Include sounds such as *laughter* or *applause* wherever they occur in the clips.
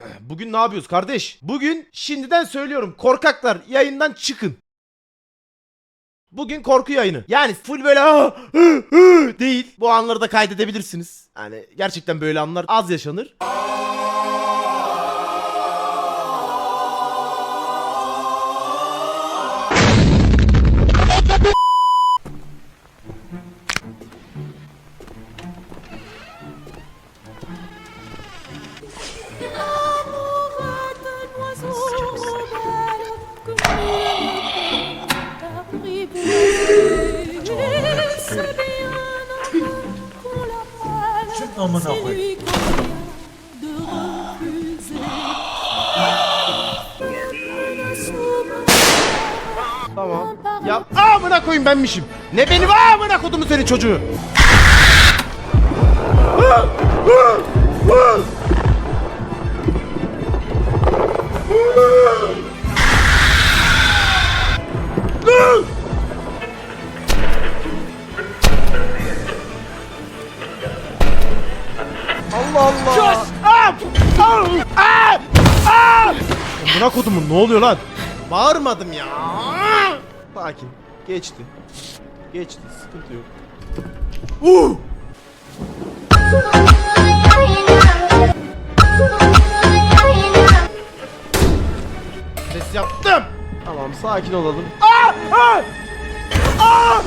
*clears throat* Bugün ne yapıyoruz kardeş? Bugün şimdiden söylüyorum korkaklar yayından çıkın. Bugün korku yayını. Yani full böyle "Ah, hı, hı" değil. Bu anları da kaydedebilirsiniz. Yani gerçekten böyle anlar az yaşanır. Amına koyayım. Tamam. Ya amına koyayım benmişim. Ne benim amına kodumu senin çocuğu. Allah Allah. Aa! Aa! Aa! Aa! Amına kodumun ne oluyor lan? Bağırmadım ya. Sakin. Geçti. Geçti. Sıkıntı yok. Uh! Ses yaptım. Tamam sakin olalım. Aa! Aa! Aa!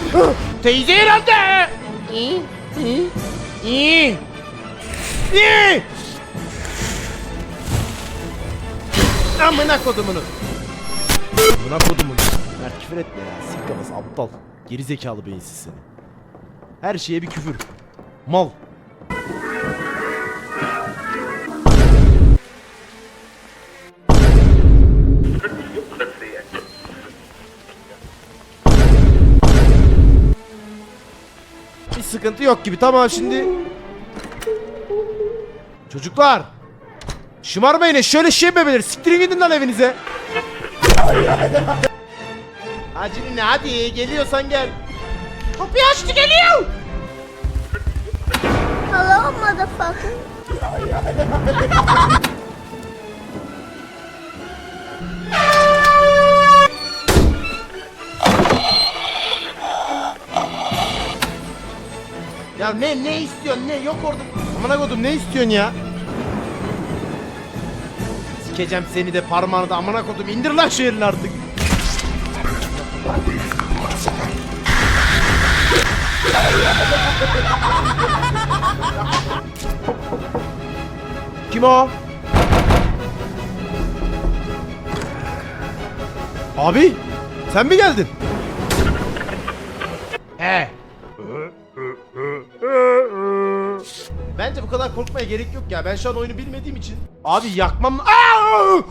Teyze herhalde. İyi. İyi. İyi. İyi. Amına kodumunu. Amına kodumunu. Mert küfür etme ya. Sik kafası aptal. Geri zekalı beyinsiz seni. Her şeye bir küfür. Mal. Bir sıkıntı yok gibi. Tamam şimdi. Çocuklar. Şımarmayın. Şöyle şey bebeler. Siktirin gidin lan evinize. Acilin hadi geliyorsan gel. Kapıyı açtı geliyor. Hello, motherfucker. Ya ne ne istiyorsun ne yok orada. Amına kodum ne istiyorsun ya? Sikeceğim seni de parmağını da amına kodum indir lan şu elini artık. Kim o? Abi sen mi geldin? He. Bence bu kadar korkmaya gerek yok ya. Ben şu an oyunu bilmediğim için. Abi yakmam... Aa!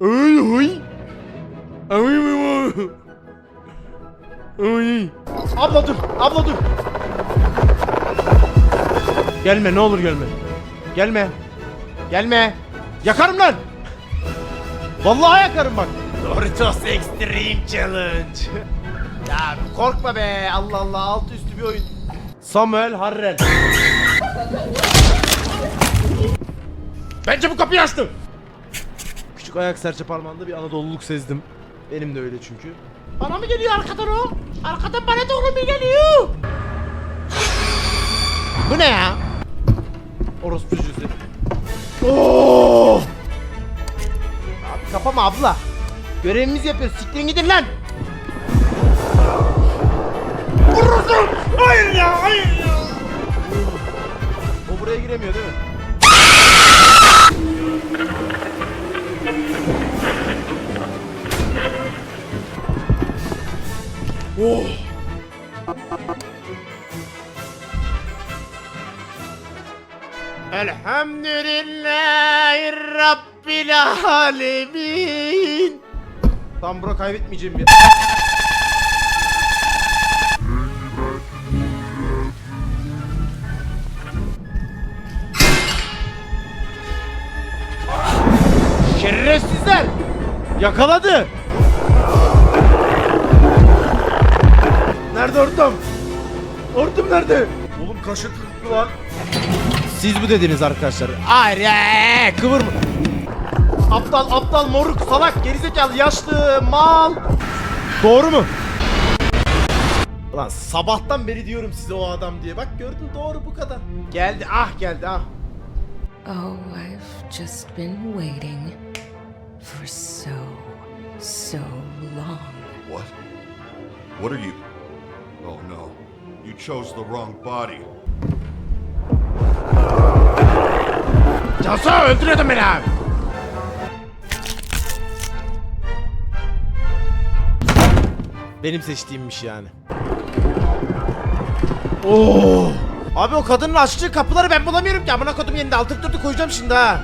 Ay ay. Ay ay ay. Ay. Abla dur, abla dur. Gelme ne olur gelme. Gelme. Gelme. Yakarım lan. Vallahi yakarım bak. Doritos Extreme Challenge. ya korkma be. Allah Allah altı üstü bir oyun. Samuel Harrel. Bence bu kapıyı açtım. Küçük ayak serçe parmağında bir Anadoluluk sezdim. Benim de öyle çünkü. Bana mı geliyor arkadan o? Arkadan bana doğru mu geliyor? Bu ne ya? Orospu cüzü. Oo! Abi kapama abla. Görevimizi yapıyoruz. Siktirin gidin lan. Giremiyor değil mi? Oh. Elhamdülillahi Rabbil Alemin. Tam bura kaybetmeyeceğim bir. Şerefsizler! Yakaladı! Nerede ortam? Ortam nerede? Oğlum kaşık lan. Siz bu dediniz arkadaşlar. Hayır ya kıvırma. Aptal aptal moruk salak gerizekalı yaşlı mal. Doğru mu? Ulan sabahtan beri diyorum size o adam diye. Bak gördün doğru bu kadar. Geldi ah geldi ah. Oh, I've just been waiting for so, so long. What? What are you? Oh no. You chose the wrong body. Cansu öldürüyordun beni abi. Benim seçtiğimmiş yani. Oo. Abi o kadının açtığı kapıları ben bulamıyorum ki. Amına kodum yerinde altı dörtü koyacağım şimdi ha.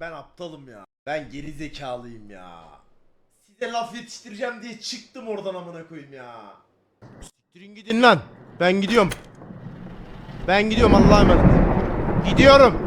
Ben aptalım ya. Ben geri zekalıyım ya. Size laf yetiştireceğim diye çıktım oradan amına koyayım ya. Siktirin gidin lan. Ben gidiyorum. Ben gidiyorum Allah'a emanet. Gidiyorum.